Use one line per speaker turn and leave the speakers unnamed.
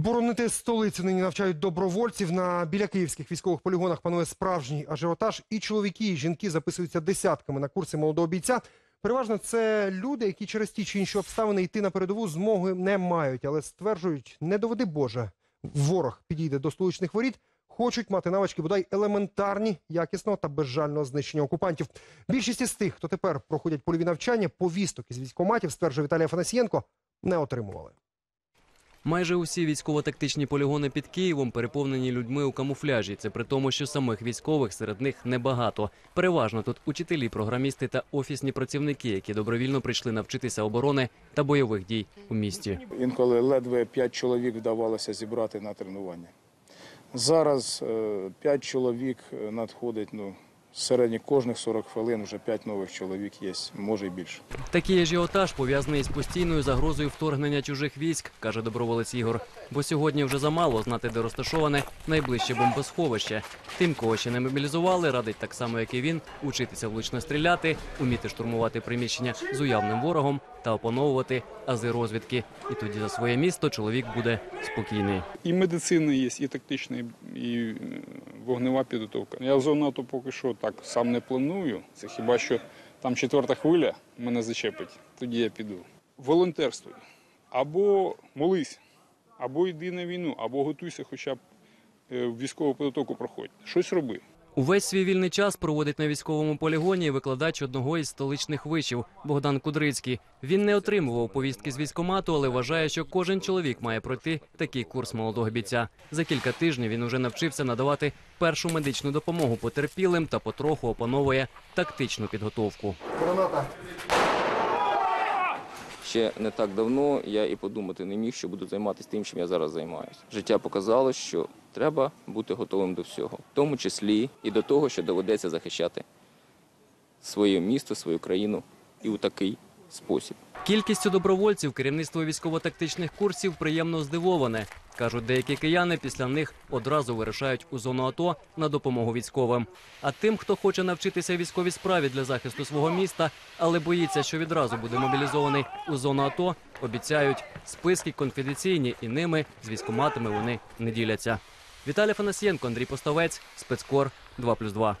Боронити столицю нині навчають добровольців. На біля київських військових полігонах панує справжній ажіотаж. І чоловіки, і жінки записуються десятками на курси молодого бійця. Переважно це люди, які через ті чи інші обставини йти на передову змоги не мають, але стверджують, не доведи Боже, ворог підійде до столичних воріт. Хочуть мати навички бодай елементарні, якісного та безжального знищення окупантів. Більшість із тих, хто тепер проходять польові навчання, повісток із військкоматів, стверджує Віталій Афанасієнко, не отримували.
Майже усі військово-тактичні полігони під Києвом переповнені людьми у камуфляжі. Це при тому, що самих військових серед них небагато. Переважно тут учителі, програмісти та офісні працівники, які добровільно прийшли навчитися оборони та бойових дій у місті.
Інколи ледве 5 чоловік вдавалося зібрати на тренування. Зараз 5 чоловік е, надходить, ну, середньо кожних 40 хвилин вже 5 нових чоловік є, може і більше.
Такий ажіотаж пов'язаний з постійною загрозою вторгнення чужих військ, каже доброволець Ігор. Бо сьогодні вже замало знати, де розташоване найближче бомбосховище. Тим, кого ще не мобілізували, радить так само, як і він, учитися влучно стріляти, уміти штурмувати приміщення з уявним ворогом та опановувати ази розвідки. І тоді за своє місто чоловік буде спокійний.
І медицина є, і тактична, і вогнева підготовка. Я в зону АТО поки що так сам не планую. Це хіба що там четверта хвиля мене зачепить, тоді я піду. Волонтерствуй. Або молись, або йди на війну, або готуйся хоча б е, військову підготовку проходь. Щось роби.
Увесь свій вільний час проводить на військовому полігоні викладач одного із столичних вишів Богдан Кудрицький. Він не отримував повістки з військомату, але вважає, що кожен чоловік має пройти такий курс молодого бійця. За кілька тижнів він уже навчився надавати першу медичну допомогу потерпілим та потроху опановує тактичну підготовку.
Граната.
Ще не так давно я і подумати не міг, що буду займатися тим, чим я зараз займаюся. Життя показало, що треба бути готовим до всього, в тому числі і до того, що доведеться захищати своє місто, свою країну і у такий спосіб.
Кількістю добровольців керівництво військово-тактичних курсів приємно здивоване. Кажуть, деякі кияни після них одразу вирушають у зону АТО на допомогу військовим. А тим, хто хоче навчитися військовій справі для захисту свого міста, але боїться, що відразу буде мобілізований у зону АТО, обіцяють списки конфіденційні і ними з військоматами вони не діляться. Віталій Фанасієнко, Андрій Поставець, спецкор 2+,2.